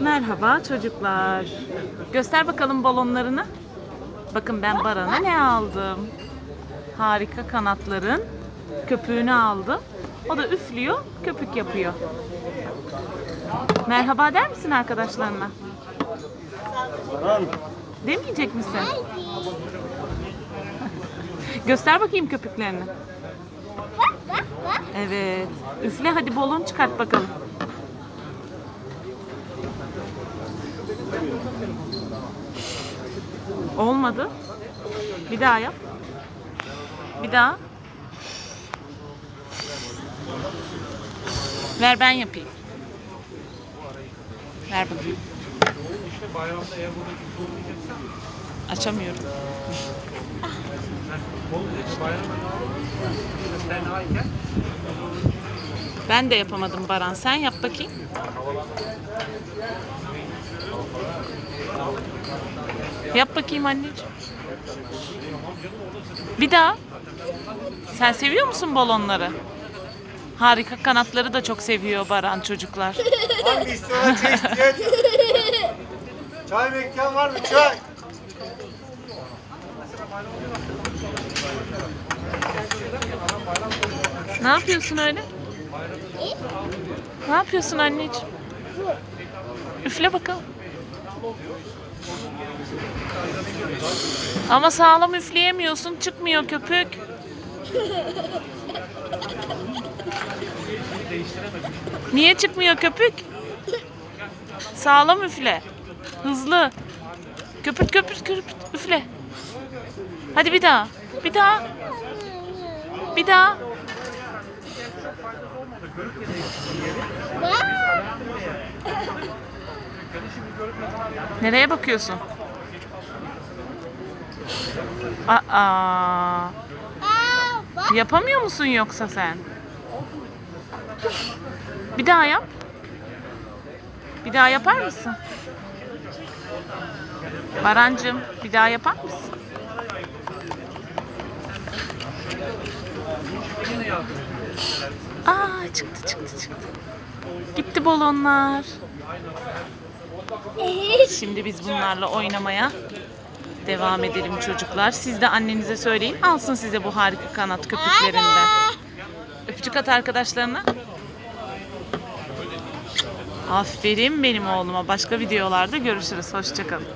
Merhaba çocuklar. Göster bakalım balonlarını. Bakın ben Baran'a ne aldım? Harika kanatların köpüğünü aldım. O da üflüyor, köpük yapıyor. Merhaba der misin arkadaşlarına? Demeyecek misin? Göster bakayım köpüklerini. Evet. Üfle hadi balon çıkart bakalım. Olmadı. Bir daha yap. Bir daha. Ver ben yapayım. Ver bakayım. Açamıyorum. Ben de yapamadım Baran. Sen yap bakayım. Yap bakayım anneciğim. Bir daha. Sen seviyor musun balonları? Harika kanatları da çok seviyor Baran çocuklar. Hangi isteyen çay isteyen? Çay mekan var mı çay? Ne yapıyorsun öyle? Ne yapıyorsun anneciğim? Üfle bakalım. Ama sağlam üfleyemiyorsun. Çıkmıyor köpük. Niye çıkmıyor köpük? Sağlam üfle. Hızlı. Köpürt köpürt köpürt üfle. Hadi bir daha. Bir daha. Bir daha. Nereye bakıyorsun? Aa, yapamıyor musun yoksa sen? Bir daha yap. Bir daha yapar mısın? Barancım, bir daha yapar mısın? Aa, çıktı çıktı çıktı. Gitti balonlar. Şimdi biz bunlarla oynamaya devam edelim çocuklar. Siz de annenize söyleyin. Alsın size bu harika kanat köpüklerinden. Öpücük at arkadaşlarına. Aferin benim oğluma. Başka videolarda görüşürüz. Hoşçakalın.